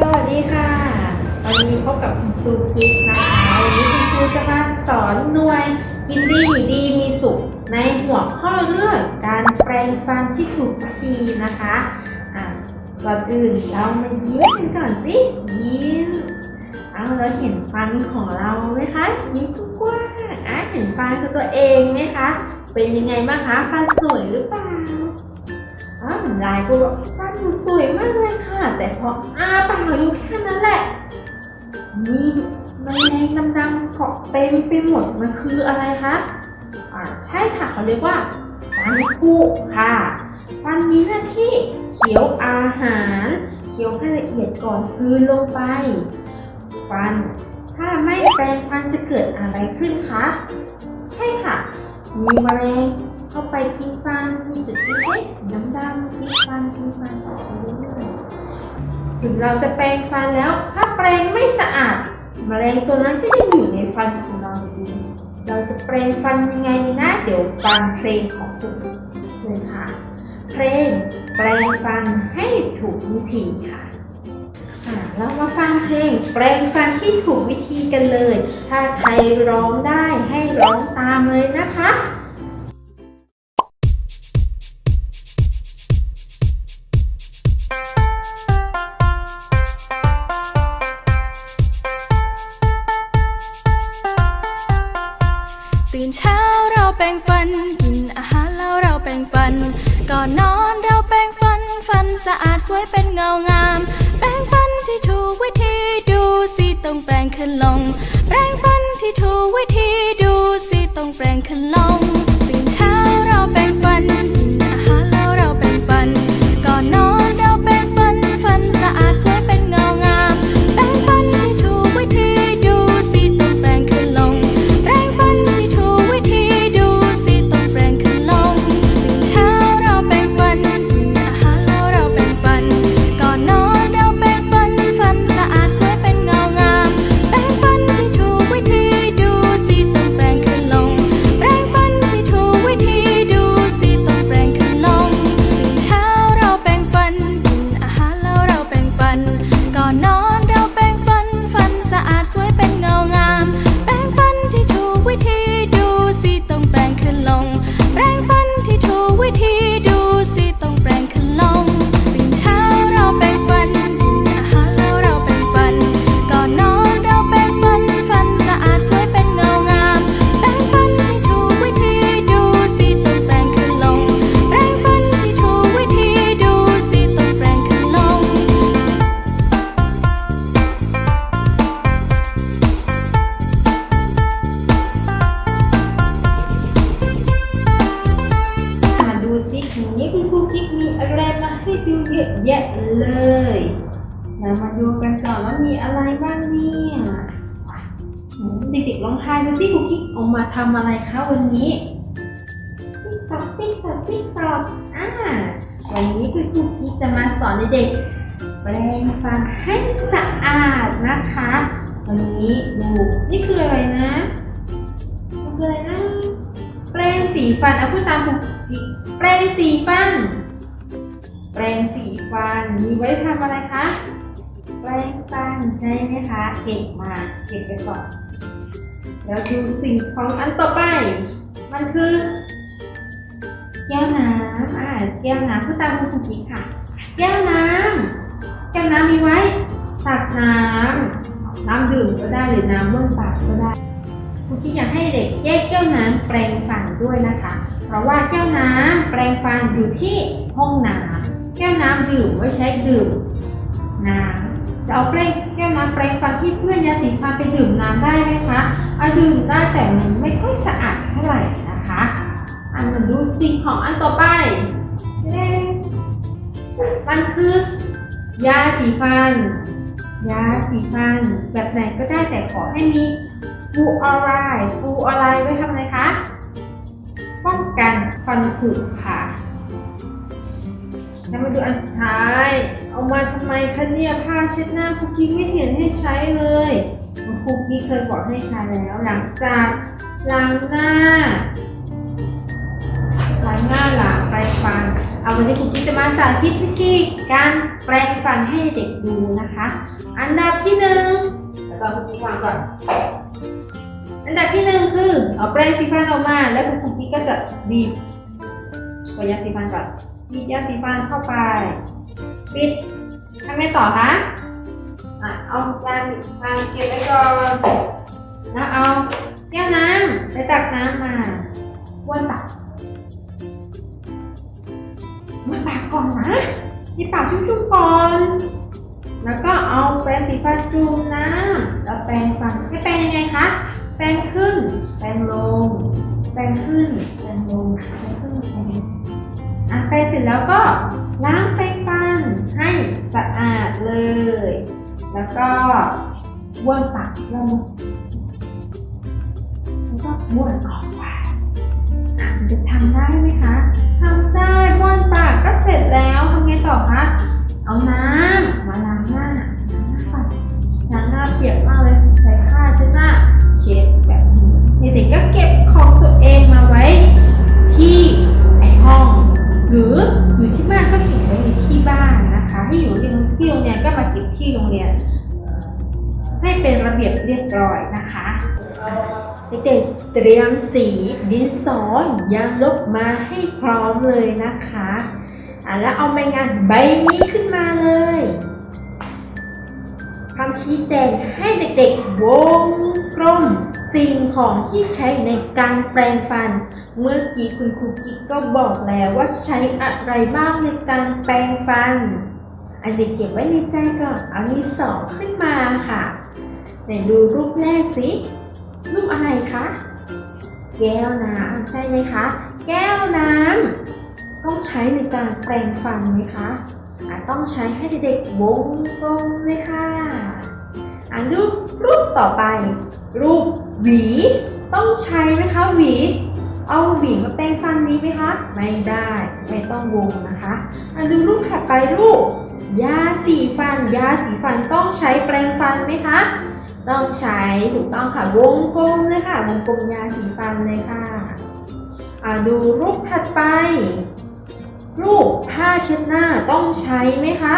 สวัสดีค่ะ วันนี้พบกับคุณครูกิ๊กนะคะวันนี้คุณครูจะมาสอนหน่วยกินดีอยู่ดีมีสุข ในหัวข้อเรื่องการแปรงฟันที่ถูกวิธีนะคะอะก่อนอื่นเรามายิ้มกันก่อนสิยิ้มเอาเราเห็นฟันของเราไหมคะยิ้มกว้างอะเห็นฟันของตัวเองไหมคะ เป็นยังไงบ้างคะฟันสวยหรือเปล่า้าวลายก็บอกฟันหนูสวยมากเลยค่ะ แต่พออ้าปากอยู่แค่นั้นแหละมีแมงดำๆเกาะเต็มไปหมดมันคืออะไรคะอ่าใช่ค่ะเขาเรียกว่าฟันผุค่ะ ฟันมีหน้าที่เคี้ยวอาหารเคี้ยวให้ละเอียดก่อนกลืนลงไป ฟัน ถ้าไม่แปรงฟันจะเกิดอะไรขึ้นคะ ใช่ค่ะ มีแมลง เข้าไปกินฟันมีจุดเล็กๆสีดำๆกินฟันกินฟันต่อไปเรื่อยๆถึงเราจะแปรงฟันแล้ว ถ้าแปรงไม่สะอาดมแมลงตัวนั้นก็ยังอยู่ในฟันของเราอยู่ดีเราจะแปรงฟันยังไงดีนะเดี๋ยวฟังเพลงของคุณเลยค่ะเพลงแปรงฟันให้ถูกวิธีค่ะอะเรามาฟังเพลงแปรงฟันที่ถูกวิธีกันเลย ถ้าใครร้องได้ให้ร้องตามเลยนะคะ สวยเป็นเงางาม แปรงฟันที่ถูกวิธีดูสิต้องแปรงขึ้นลง แปรงฟันที่ถูกวิธีดูสิต้องแปรงขึ้นลง เด็กๆลองทายดูซิครูกิ๊กเอามาทำอะไรคะวันนี้ ติ๊กตอกติ๊กตอกติ๊กตอกอ่าวันนี้คุณครูกิ๊กจะมาสอนเด็กๆแปรงฟันให้สะอาดนะคะ วันนี้ดูนี่คืออะไรนะมันคืออะไรนะแปรงสีฟันเอาพูดตามผมแปรงสีฟันแปรงสีฟันมีไว้ทำอะไรคะแปรงฟันใช่ไหมคะ เก่งมากเก่งไปก่อน แล้วดูสิ่งของอันต่อไป มันคือ แก้วน้ำอ่าแก้วน้ำพูดตามคุณครูกิ๊กค่ะ แก้วน้ำแก้วน้ำมีไว้ตักน้ำน้ำดื่มก็ได้หรือน้ำบ้วนปากก็ได้ครูกิ๊กอยากให้เด็กแยกแก้วน้ำแปรงฟันด้วยนะคะ เพราะว่าแก้วน้ำแปรงฟันอยู่ที่ห้องน้ำแก้วน้ำดื่มไว้ใช้ดื่มน้ำ จะเอาแปรงแก้วน้ำแปรงฟันที่เพื่อนยาสีฟันไปดื่มน้ำได้ไหมคะเอาดื่มได้แต่มันไม่ค่อยสะอาดเท่าไหร่นะคะ อันมาดูสิ่งของอันต่อไปเย้มันคือยาสีฟัน ยาสีฟัน แบบไหนก็ได้แต่ขอให้มีฟูออไรฟูออไรไว้ทำอะไรคะ ป้องกันฟันผุค่ะ แล้วมาดูอันสุดท้าย เอามาทำไมคะเนี่ยผ้าเช็ดหน้าคุกกี้ไม่เห็นให้ใช้เลยคุกกี้เคยบอกให้ใช้แล้ว หลังจากล้างหน้าล้างหน้าหล้างไปรฟัน เอาวันนี้ครูกิ๊กจะมาสาธิตวิธีการแปรงฟันให้เด็กดูนะคะ อันดับที่หนึ่งแล้วก็ครูกิ๊กวางก่อนอันดับที่หนึ่งคือเอาแปรงสีฟันออกมา แล้วครูกิ๊กก็จะบีบตัวยาสีฟันก่อนบีบยาสีฟันเข้าไป ปิดทำไงต่อคะอะเอายาสีฟันเก็บไว้ก่อนแล้วเอาแก้วน้ำไปตักน้ำมาบ้วนปากบ้วนปากก่อนนะที่ปากชุ่มๆก่อน แล้วก็เอาแปรงสีฟันจุ่มน้ำแล้วแปรงฟันให้แปรงยังไงคะ แปรงขึ้น แปรงลง แปรงขึ้น แปรงลง แปรงขึ้น แปรงอะแปรงเสร็จแล้วก็ล้างแปรง ให้สะอาดเลย แล้วก็บ้วนปากลงแล้วก็บ้วนออกไปอะมันจะทำได้ไหมคะทำได้บ้วนปากก็เสร็จแล้วทำไงต่อคะ เอาน้ำมาล้าง บียบเรียบร้อยนะคะเด็กๆเตรียมสีดินสอยางลบมาให้พร้อมเลยนะคะอะแล้วเอาใบงานใบนี้ขึ้นมาเลยคำชี้แจงให้เด็กๆวงกลมสิ่งของที่ใช้ในการแปรงฟัน เมื่อกี้คุณครูกิ๊กก็บอกแล้วว่าใช้อะไรบ้างในการแปรงฟัน อันเด็กเก็บไว้ในใจก่อนเอานี้สองขึ้นมาค่ะ ไหนดูรูปแรกสิ รูปอะไรคะ แก้วน้ำใช่ไหมคะ แก้วน้ำต้องใช้ในการแปรงฟันไหมคะอาจต้องใช้ให้เด็กๆวงกลมเลยค่ะอ่านรูปรูปต่อไป รูปหวี ต้องใช้ไหมคะหวี เอาหวีมาแปรงฟันนี้ไหมคะ ไม่ได้ไม่ต้องวงนะคะอ่านดูรูปถัดไปรูปยาสีฟันยาสีฟันต้องใช้แปรงฟันไหมคะ ต้องใช้ถูกต้องค่ะวงกลมเลยค่ะวงกลมยาสีฟันเลยค่ะดูรูปถัดไป รูปผ้าเช็ดหน้าต้องใช้ไหมคะ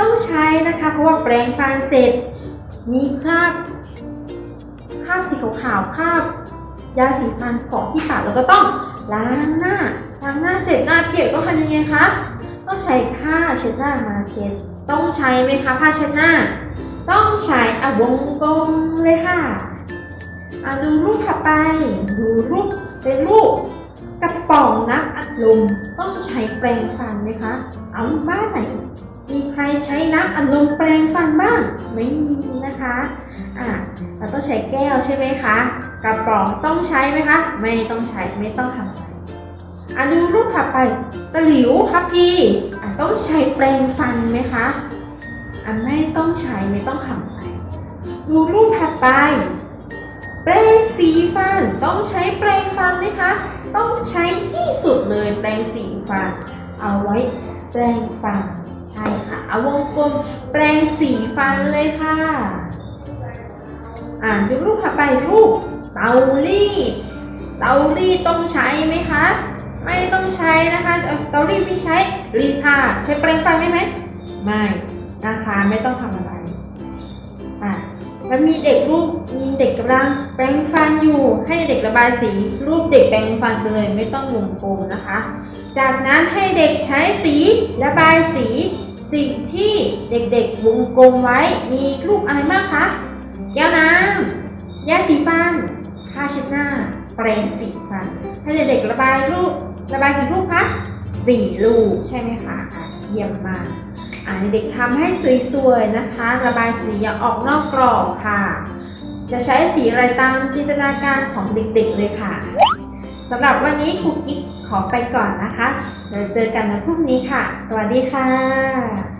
ต้องใช้นะคะ เพราะว่าแปรงฟันเสร็จ มีคราบคราบสีขาวๆคราบยาสีฟันเกาะที่ปากแล้วก็ต้องล้างหน้าล้างหน้าเสร็จหน้าเปียกต้องทำยังไงคะต้องใช้ผ้าเช็ดหน้ามาเช็ด ต้องใช้ไหมคะผ้าเช็ดหน้า ต้องใช้อะวงกลมเลยค่ะอะดูรูปถัดไป ดูรูปเป็นรูปกระป๋องน้ำอัดลมต้องใช้แปรงฟันไหมคะ เอาบ้านไหน มีใครใช้น้ำอัดลมแปรงฟันบ้าง ไม่มีนะคะ อะเราต้องใช้แก้วใช่ไหมคะ กระป๋องต้องใช้ไหมคะ ไม่ต้องใช้ไม่ต้องทำอะไรอะดูรูปถัดไปตะหลิวครับพี่อะต้องใช้แปรงฟันไหมคะ อันไม่ต้องใช้ไม่ต้องทำอะไรดูรูปถัดไปแปรงสีฟันต้องใช้แปรงฟันไหมคะ ต้องใช้ที่สุดเลยแปรงสีฟัน เอาไว้แปรงฟันใช่ค่ะเอาวงกลมแปรงสีฟันเลยค่ะ อ่านดูรูปถัดไปรูปเตารีดเตารีดต้องใช้ไหมคะ ไม่ต้องใช้นะคะเอ่อเตารีดไม่ใช้รีดผ้าใช้แปรงฟันไหมไหมไม่ นะคะไม่ต้องทำอะไรอะแล้วมีเด็กรูปมีเด็กกำลังแปรงฟันอยู่ ให้เด็กระบายสี รูปเด็กแปรงฟันไปเลยไม่ต้องวงกลมนะคะ จากนั้นให้เด็กใช้สีระบายสีสิ่งที่เด็กๆวงกลมไว้มีรูปอะไรบ้างคะแก้วน้ำยาสีฟันผ้าเช็ดหน้าแปรงสีฟันให้เด็กๆระบายรูประบายกี่รูปคะสี่รูปใช่ไหมคะเยี่ยมมาก เด็กทำให้สวยๆนะคะ ระบายสีอย่าออกนอกกรอบค่ะ จะใช้สีอะไรตามจินตนาการของเด็กๆเลยค่ะสำหรับวันนี้ครูกิ๊กขอไปก่อนนะคะเดี๋ยวเจอกันในพรุ่งนี้ค่ะ สวัสดีค่ะ